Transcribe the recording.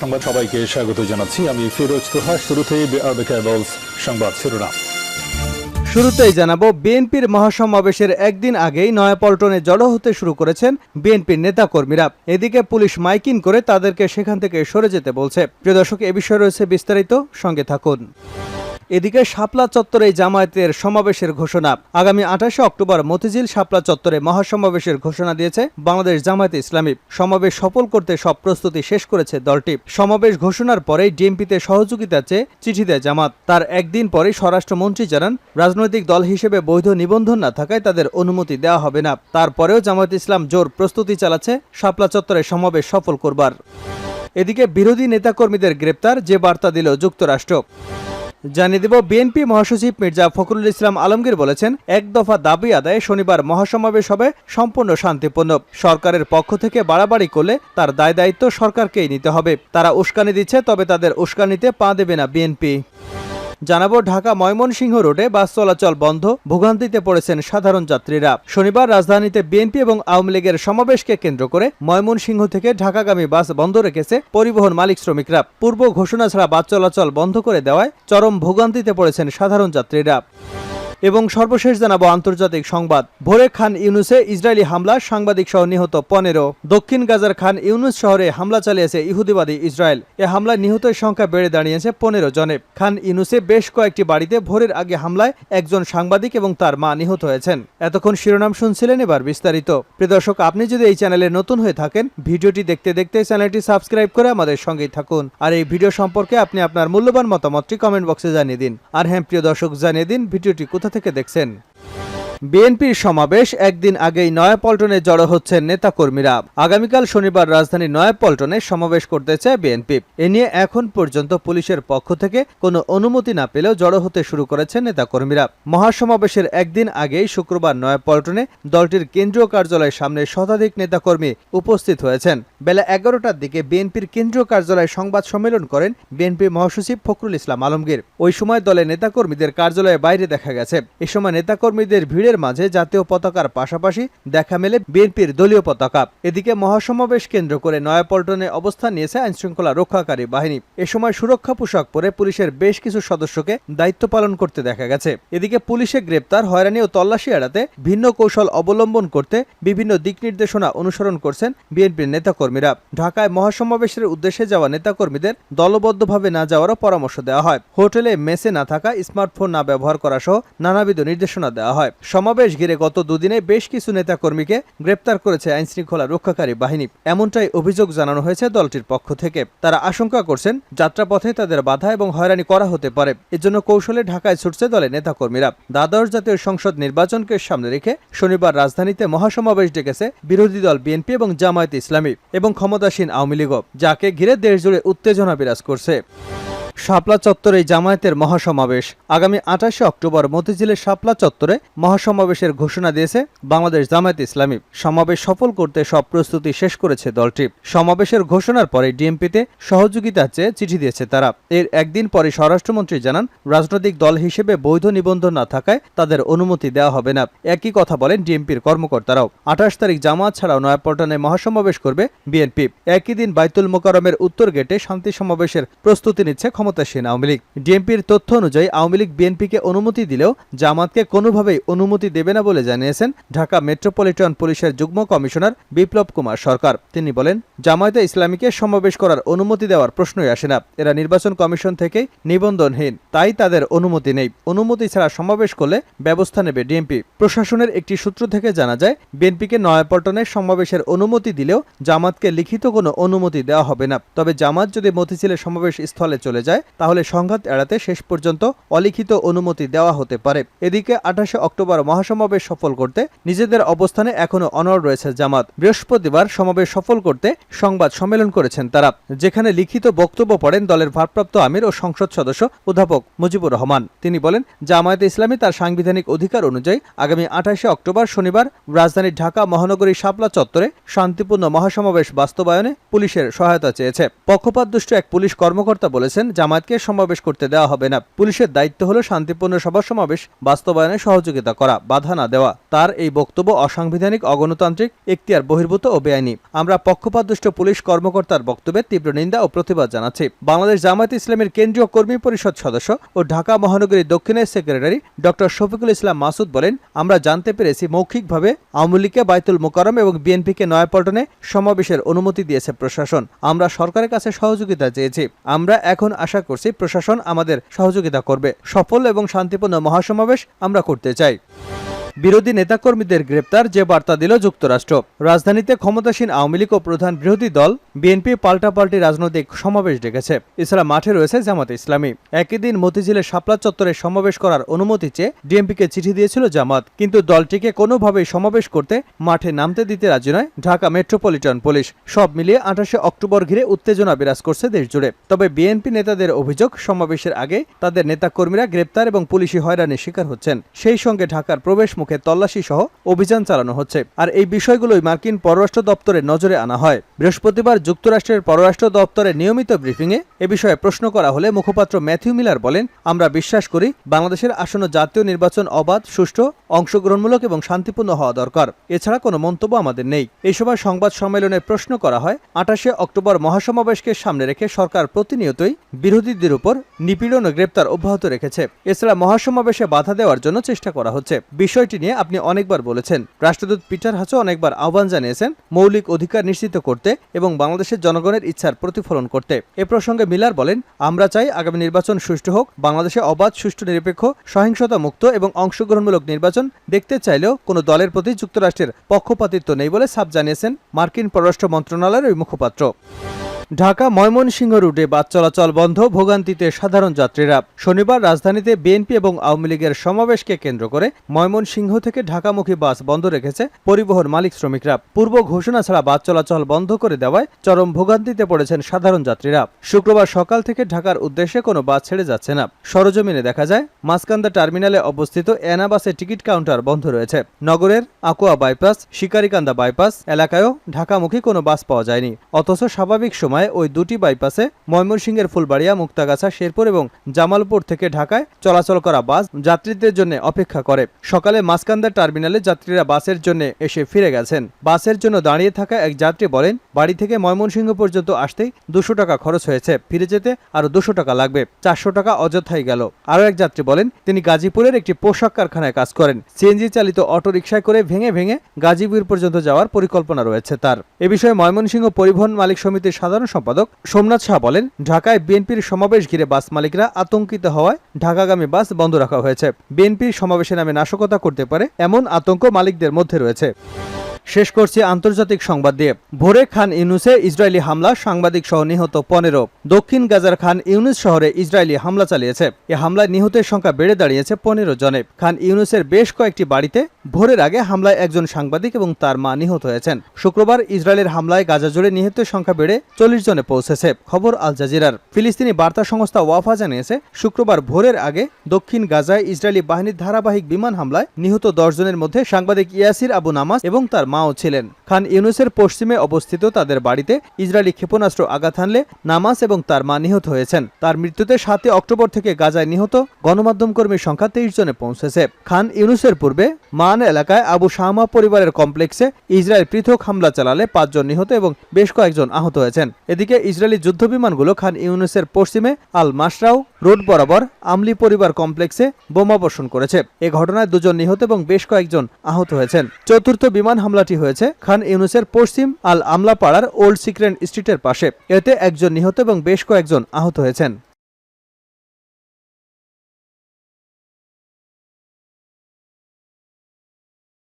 সংবাদ সবাইকে স্বাগত জানাচ্ছি। আমি ফিরোজ তোহা। শুরুতেই বিআরবি কেবলস সংবাদ শিরোনাম। শুরুতেই জানাব, বিএনপির মহাসমাবেশের একদিন আগেই নয়াপল্টনে জড়ো হতে শুরু করেছেন বিএনপির নেতাকর্মীরা। এদিকে পুলিশ মাইকিং করে তাদেরকে সেখান থেকে সরে যেতে বলছে। প্রিয় দর্শক, এ বিষয়ে রয়েছে বিস্তারিত। সঙ্গে থাকুন। এদিকে শাপলা চত্বরে জামায়াতের সমাবেশের ঘোষণা। আগামী আঠাশে অক্টোবর মতিঝিল শাপলা চত্বরে মহাসমাবেশের ঘোষণা দিয়েছে বাংলাদেশ জামায়াত ইসলামী। সমাবেশ সফল করতে সব প্রস্তুতি শেষ করেছে দলটি। সমাবেশ ঘোষণার পরেই ডিএমপিতে সহযোগিতা চেয়ে চিঠি দেয় জামাত তার একদিন পরে স্বরাষ্ট্রমন্ত্রী জানান, রাজনৈতিক দল হিসেবে বৈধ নিবন্ধন না থাকায় তাদের অনুমতি দেওয়া হবে না। তারপরেও জামায়াত ইসলাম জোর প্রস্তুতি চালাচ্ছে শাপলা চত্বরে সমাবেশ সফল করবার। এদিকে বিরোধী নেতাকর্মীদের গ্রেপ্তার, যে বার্তা দিল যুক্তরাষ্ট্র। জানিয়ে দেব, বিএনপি মহাসচিব মির্জা ফখরুল ইসলাম আলমগীর বলেছেন, এক দফা দাবি আদায়ে শনিবার মহাসমাবেশ হবে সম্পূর্ণ শান্তিপূর্ণ। সরকারের পক্ষ থেকে বাড়াবাড়ি করলে তার দায় দায়িত্ব সরকারকেই নিতে হবে। তারা উস্কানি দিচ্ছে, তবে তাদের উস্কানিতে পা দেবে না বিএনপি। জানাব ঢাকা ময়মনসিংহ রোডে বাস চলাচল বন্ধ, ভোগান্তিতে পড়েছেন সাধারণ যাত্রীরা। শনিবার রাজধানীতে বিএনপি এবং আওয়ামী লীগের সমাবেশকে কেন্দ্র করে ময়মনসিংহ থেকে ঢাকাগামী বাস বন্ধ রেখেছে পরিবহন মালিক শ্রমিকরা। পূর্ব ঘোষণা ছাড়া বাস চলাচল বন্ধ করে দেওয়ায় চরম ভোগান্তিতে পড়েছেন সাধারণ যাত্রীরা। এবং সর্বশেষ জানাব আন্তর্জাতিক সংবাদ। ভোরে খান ইউনুসে ইসরায়েলি হামলা, সাংবাদিক সহ নিহত পনেরো। দক্ষিণ গাজার খান ইউনুস শহরে হামলা চালিয়েছে ইহুদিবাদী ইসরায়েল। এ হামলায় নিহতের সংখ্যা বেড়ে দাঁড়িয়েছে পনেরো জনে খান ইউনুসে বেশ কয়েকটি বাড়িতে ভোরের আগে হামলায় একজন সাংবাদিক এবং তার মা নিহত হয়েছেন। এতক্ষণ শিরোনাম শুনছিলেন এবার বিস্তারিত। প্রিয় দর্শক, আপনি যদি এই চ্যানেলে নতুন হয়ে থাকেন, ভিডিওটি দেখতে দেখতে চ্যানেলটি সাবস্ক্রাইব করে আমাদের সঙ্গেই থাকুন। আর এই ভিডিও সম্পর্কে আপনি আপনার মূল্যবান মতামতটি কমেন্ট বক্সে জানিয়ে দিন। আর হ্যাঁ প্রিয় দর্শক, জানিয়ে দিন ভিডিওটি কোথা থেকে দেখছেন? বিএনপির সমাবেশ একদিন আগেই নয়াপল্টনে জড়ো হচ্ছেন নেতাকর্মীরা। আগামীকাল শনিবার রাজধানী নয়াপল্টনে সমাবেশ করতে চায় বিএনপি। এ নিয়ে এখন পর্যন্ত পুলিশের পক্ষ থেকে কোনো অনুমতি না পেলেও জড়ো হতে শুরু করেছেন নেতাকর্মীরা। মহাসমাবেশের একদিন আগেই শুক্রবার নয়াপল্টনে দলটির কেন্দ্রীয় কার্যালয়ের সামনে শতাধিক নেতাকর্মী উপস্থিত হয়েছেন। বেলা এগারোটার দিকে বিএনপির কেন্দ্রীয় কার্যালয়ে সংবাদ সম্মেলন করেন বিএনপি মহাসচিব ফখরুল ইসলাম আলমগীর। ওই সময় দলের নেতাকর্মীদের কার্যালয়ে বাইরে দেখা গেছে। এ সময় নেতাকর্মীদের ভিড়ের মাঝে জাতীয় পতাকার পাশাপাশি দেখা মেলে বিএনপির দলীয় পতাকা। এদিকে মহাসমাবেশ কেন্দ্র করে নয়াপল্টনে অবস্থান নিয়েছে আইনশৃঙ্খলা রক্ষাকারী বাহিনী। এ সময় সুরক্ষা পোশাক পরে পুলিশের বেশ কিছু সদস্যকে দায়িত্ব পালন করতে দেখা গেছে। এদিকে পুলিশে গ্রেপ্তার, হয়রানি ও তল্লাশি এড়াতে ভিন্ন কৌশল অবলম্বন করতে বিভিন্ন দিক নির্দেশনা অনুসরণ করছেন বিএনপির নেতাকর্মীরা। ঢাকায় মহাসমাবেশের উদ্দেশ্যে যাওয়া নেতাকর্মীদের দলবদ্ধভাবে না যাওয়ারও পরামর্শ দেওয়া হয়। হোটেলে মেসে না থাকা, স্মার্টফোন না ব্যবহার করা সহ নানাবিধ নির্দেশনা দেওয়া হয়। সমাবেশ ঘিরে গত দুদিনে বেশ কিছু নেতাকর্মীকে গ্রেপ্তার করেছে আইনশৃঙ্খলা রক্ষাকারী বাহিনী। এমনটাই অভিযোগ জানানো হয়েছে দলটির পক্ষ থেকে। তারা আশঙ্কা করছেন, যাত্রাপথে তাদের বাধা এবং হয়রানি করা হতে পারে। এজন্য কৌশলে ঢাকায় ছুটছে দলের নেতাকর্মীরা। দ্বাদশ জাতীয় সংসদ নির্বাচনকে সামনে রেখে শনিবার রাজধানীতে মহাসমাবেশ ডেকেছে বিরোধী দল বিএনপি এবং জামায়াত ইসলামী এবং ক্ষমতাসীন আওয়ামী লীগ যাকে ঘিরে দেশজুড়ে উত্তেজনা বিরাজ করছে। শাপলা চত্বরে জামায়াতের মহাসমাবেশ। আগামী আঠাশে অক্টোবর মতিঝিলের শাপলা চত্বরে মহাসমাবেশের ঘোষণা দিয়েছে বাংলাদেশ জামায়াত ইসলামী। সমাবেশ সফল করতে সব প্রস্তুতি শেষ করেছে দলটি। সমাবেশের ঘোষণার পরে ডিএমপিতে সহযোগিতা চেয়ে চিঠি দিয়েছে তারা। এর একদিন পরে স্বরাষ্ট্রমন্ত্রী জানান, রাজনৈতিক দল হিসেবে বৈধ নিবন্ধন না থাকায় তাদের অনুমতি দেওয়া হবে না। একই কথা বলেন ডিএমপির কর্মকর্তারাও। আঠাশ তারিখ জামাত ছাড়াও নয়াপল্টনে মহাসমাবেশ করবে বিএনপি। একই দিন বাইতুল মোকারমের উত্তর গেটে শান্তি সমাবেশের প্রস্তুতি নিচ্ছে ক্ষমতাসীন আওয়ামী লীগ। ডিএমপির তথ্য অনুযায়ী আওয়ামী লীগ বিএনপিকে অনুমতি দিলেও জামাতকে কোনোভাবেই অনুমতি দেবে না বলে জানিয়েছেন ঢাকা মেট্রোপলিটন পুলিশের যুগ্ম কমিশনার বিপ্লব কুমার সরকার। তিনি বলেন, জামায়াতে ইসলামীকে সমাবেশ করার অনুমতি দেওয়ার প্রশ্নই আসে না। এরা নির্বাচন কমিশন থেকে নিবন্ধনহীন, তাই তাদের অনুমতি নেই। অনুমতি ছাড়া সমাবেশ করলে ব্যবস্থা নেবে ডিএমপি। প্রশাসনের একটি সূত্র থেকে জানা যায়, বিএনপিকে নয়াপল্টনে সমাবেশের অনুমতি দিলেও জামাতকে লিখিত কোনো অনুমতি দেওয়া হবে না। তবে জামাত যদি মতিঝিলের সমাবেশ স্থলে চলে যায় তাহলে সংঘাত এড়াতে শেষ পর্যন্ত অলিখিত অনুমতি দেওয়া হতে পারে। এদিকে আঠাশে অক্টোবর মহাসমাবেশ সফল করতে নিজেদের অবস্থানে এখনও অনড় রয়েছে জামাত। বৃহস্পতিবার সমাবেশ সফল করতে সংবাদ সম্মেলন করেছেন তারা, যেখানে লিখিত বক্তব্য পড়েন দলের ভারপ্রাপ্ত আমির ও সংসদ সদস্য অধ্যাপক মুজিবুর রহমান। তিনি বলেন, জামায়াতে ইসলামী তার সাংবিধানিক অধিকার অনুযায়ী আগামী আঠাশে অক্টোবর শনিবার রাজধানী ঢাকা মহানগরী শাপলা চত্বরে শান্তিপূর্ণ মহাসমাবেশ বাস্তবায়নে পুলিশের সহায়তা চেয়েছে। পক্ষপাতদুষ্ট এক পুলিশ কর্মকর্তা বলেছেন জামায়াতকে সমাবেশ করতে দেওয়া হবে না। পুলিশের দায়িত্ব হলো শান্তিপূর্ণ সভা সমাবেশ, বাস্তবায়নে সহযোগিতা করা, বাধা না দেওয়া। তার এই বক্তব্য অসাংবিধানিক, অগণতান্ত্রিক, এখতিয়ার বহির্ভূত ও বেআইনি। আমরা পক্ষপাতদুষ্ট পুলিশ কর্মকর্তার বক্তব্যের তীব্র নিন্দা ও প্রতিবাদ জানাচ্ছি। বাংলাদেশ জামায়াত ইসলামের কেন্দ্রীয় কর্মী পরিষদ সদস্য ও ঢাকা মহানগরী দক্ষিণের সেক্রেটারি ডক্টর শফিকুল ইসলাম মাসুদ বলেন, আমরা জানতে পেরেছি মৌখিকভাবে আওয়ামী লীগকে বাইতুল মোকারম এবং বিএনপিকে নয়াপল্টনে সমাবেশের অনুমতি দিয়েছে প্রশাসন। আমরা সরকারের কাছে সহযোগিতা চেয়েছি। আমরা এখন আশা করছি প্রশাসন আমাদের সহযোগিতা করবে। সফল এবং শান্তিপূর্ণ মহাসমাবেশ আমরা করতে চাই। বিরোধী নেতাকর্মীদের গ্রেপ্তার, যে বার্তা দিল যুক্তরাষ্ট্র। রাজধানীতে ক্ষমতাসীন আওয়ামী লীগ ও প্রধান বিরোধী দল বিএনপি পাল্টাপাল্টি রাজনৈতিক সমাবেশ ডেকেছে। এছাড়া মাঠে রয়েছে জামাত ইসলামী। একই দিন মতিঝিলের শাপলা চত্বরে সমাবেশ করার অনুমতি চেয়ে ডিএমপিকে চিঠি দিয়েছিল জামাত। কিন্তু দলটিকে কোনোভাবেই সমাবেশ করতে, মাঠে নামতে দিতে রাজি নয় ঢাকা মেট্রোপলিটন পুলিশ। সব মিলিয়ে আঠাশে অক্টোবর ঘিরে উত্তেজনা বিরাজ করছে দেশজুড়ে। তবে বিএনপি নেতাদের অভিযোগ, সমাবেশের আগে তাদের নেতাকর্মীরা গ্রেপ্তার এবং পুলিশি হয়রানির শিকার হচ্ছেন। সেই সঙ্গে ঢাকার প্রবেশ মুখে তল্লাশি সহ অভিযান চালানো হচ্ছে। আর এই বিষয়গুলোই মার্কিন পররাষ্ট্র দপ্তরের নজরে আনা হয়। বৃহস্পতিবার যুক্তরাষ্ট্রের পররাষ্ট্র দপ্তরের নিয়মিত ব্রিফিংয়ে এ বিষয়ে প্রশ্ন করা হলে মুখপাত্র ম্যাথিউ মিলার বলেন, আমরা বিশ্বাস করি বাংলাদেশের আসন্ন জাতীয় নির্বাচন অবাধ, সুষ্ঠু, অংশগ্রহণমূলক এবং শান্তিপূর্ণ হওয়া দরকার। এছাড়া কোনো মন্তব্য আমাদের নেই। এই সময় সংবাদ সম্মেলনে প্রশ্ন করা হয়, আঠাশে অক্টোবর মহাসমাবেশকে সামনে রেখে সরকার প্রতিনিয়তই বিরোধীদের উপর নিপীড়ন ও গ্রেপ্তার অব্যাহত রেখেছে। এছাড়া মহাসমাবেশে বাধা দেওয়ার জন্য চেষ্টা করা হচ্ছে। বিষয়টি নিয়ে আপনি অনেকবার বলেছেন। রাষ্ট্রদূত পিটার হাসও অনেকবার আহ্বান জানিয়েছেন মৌলিক অধিকার নিশ্চিত করতে এবং বাংলাদেশের জনগণের ইচ্ছার প্রতিফলন করতে। এ প্রসঙ্গে মিলার বলেন, আমরা চাই আগামী নির্বাচন সুষ্ঠু হোক, বাংলাদেশে অবাধ, সুষ্ঠু, নিরপেক্ষ সহিংসতা মুক্ত এবং অংশগ্রহণমূলক নির্বাচন দেখতে চাইলেও কোনো দলের প্রতি যুক্তরাষ্ট্রের পক্ষপাতিত্ব নেই বলে সাব জানিয়েছেন মার্কিন পররাষ্ট্র মন্ত্রণালয়ের ওই মুখপাত্র। ঢাকা ময়মনসিংহ রুটে বাস চলাচল বন্ধ, ভোগান্তিতে সাধারণ যাত্রীরা। শনিবার রাজধানীতে বিএনপি এবং আওয়ামী লীগের সমাবেশকে কেন্দ্র করে ময়মনসিংহ থেকে ঢাকামুখী বাস বন্ধ রেখেছে পরিবহন মালিক শ্রমিকরা। পূর্ব ঘোষণা ছাড়া বাস চলাচল বন্ধ করে দেওয়ায় চরম ভোগান্তিতে পড়েছেন সাধারণ যাত্রীরা। শুক্রবার সকাল থেকে ঢাকার উদ্দেশ্যে কোনো বাস ছেড়ে যাচ্ছে না। সরজমিনে দেখা যায় মাসকান্দা টার্মিনালে অবস্থিত এনা বাসে টিকিট কাউন্টার বন্ধ রয়েছে। নগরের আকোয়া বাইপাস, শিকারিকান্দা বাইপাস এলাকায়ও ঢাকামুখী কোনো বাস পাওয়া যায়নি। অথচ স্বাভাবিক সময় ওই দুটি বাইপাসে ময়মনসিংহের ফুলবাড়িয়া, মুক্তাগাছা, শেরপুর এবং জামালপুর থেকে ঢাকায় চলাচল করা বাস যাত্রীদের জন্য অপেক্ষা করে। সকালে মাসকান্দা টার্মিনালে যাত্রীরা বাসের জন্য এসে ফিরে গেছেন। বাসের জন্য দাঁড়িয়ে থাকা এক যাত্রী বলেন, বাড়ি থেকে ময়মনসিংহ পর্যন্ত আসতেই দুশো টাকা খরচ হয়েছে। ফিরে যেতে আরও দুশো টাকা লাগবে। চারশো টাকা অযথাই গেল। আরও এক যাত্রী বলেন, তিনি গাজীপুরের একটি পোশাক কারখানায় কাজ করেন। সিএনজি চালিত অটো রিকশায় করে ভেঙে ভেঙে গাজীপুর পর্যন্ত যাওয়ার পরিকল্পনা রয়েছে তার। এ বিষয়ে ময়মনসিংহ পরিবহন মালিক সমিতির সাধারণ সম্পাদক সোমনাথ শাহ বলেন, ঢাকায় বিএনপির সমাবেশ ঘিরে বাস মালিকরা আতঙ্কিত হওয়ায় ঢাকাগামী বাস বন্ধ রাখা হয়েছে। বিএনপির সমাবেশে নামে নাশকতা করতে পারে এমন আতঙ্ক মালিকদের মধ্যে রয়েছে। শেষ করছি আন্তর্জাতিক সংবাদ দিয়ে। ভোরে খান ইউনুসে ইসরায়েলি হামলা, সাংবাদিক সহ নিহত পনেরো। দক্ষিণ গাজার খান ইউনুস শহরে ইসরায়েলি হামলা চালিয়েছে। এ হামলায় নিহতের সংখ্যা বেড়ে দাঁড়িয়েছে পনেরো জনে। খান ইউনুসের বেশ কয়েকটি বাড়িতে ভোরের আগে হামলায় একজন সাংবাদিক এবং তার মা নিহত হয়েছেন। শুক্রবার ইসরায়েলের হামলায় গাজা জুড়ে নিহতের সংখ্যা বেড়ে চল্লিশ জনে পৌঁছেছে, খবর আল জাজিরার। ফিলিস্তিনি বার্তা সংস্থা ওয়াফা জানিয়েছে, শুক্রবার ভোরের আগে দক্ষিণ গাজায় ইসরায়েলি বাহিনীর ধারাবাহিক বিমান হামলায় নিহত দশ জনের মধ্যে সাংবাদিক ইয়াসির আবু নামাজ এবং তার মাও ছিলেন। খান ইউনুসের পশ্চিমে অবস্থিত তাদের বাড়িতে ইসরায়েলি ক্ষেপণাস্ত্র আঘাত হানলে নামাজ এবং তার মা নিহত হয়েছেন। তার মৃত্যুতে সাতই অক্টোবর থেকে গাজায় নিহত গণমাধ্যম কর্মীর সংখ্যা তেইশ জনে পৌঁছেছে। খান ইউনুসের পূর্বে মান এলাকায় আবু শাহমা পরিবারের কমপ্লেক্সে ইসরায়েল পৃথক হামলা চালালে পাঁচজন নিহত এবং বেশ কয়েকজন আহত হয়েছেন। এদিকে ইসরায়েলি যুদ্ধবিমানগুলো খান ইউনুসের পশ্চিমে আল মাসরাও রোড বরাবর আমলি পরিবার কমপ্লেক্সে বোমা বর্ষণ করেছে। এ ঘটনায় দুজন নিহত এবং বেশ কয়েকজন আহত হয়েছেন। চতুর্থ বিমান হামলাটি হয়েছে খান ইউনুসের পশ্চিম আল আমলা পাড়ার ওল্ড সিক্রেন স্ট্রিটের পাশে। এতে একজন নিহত এবং বেশ কয়েকজন আহত হয়েছেন।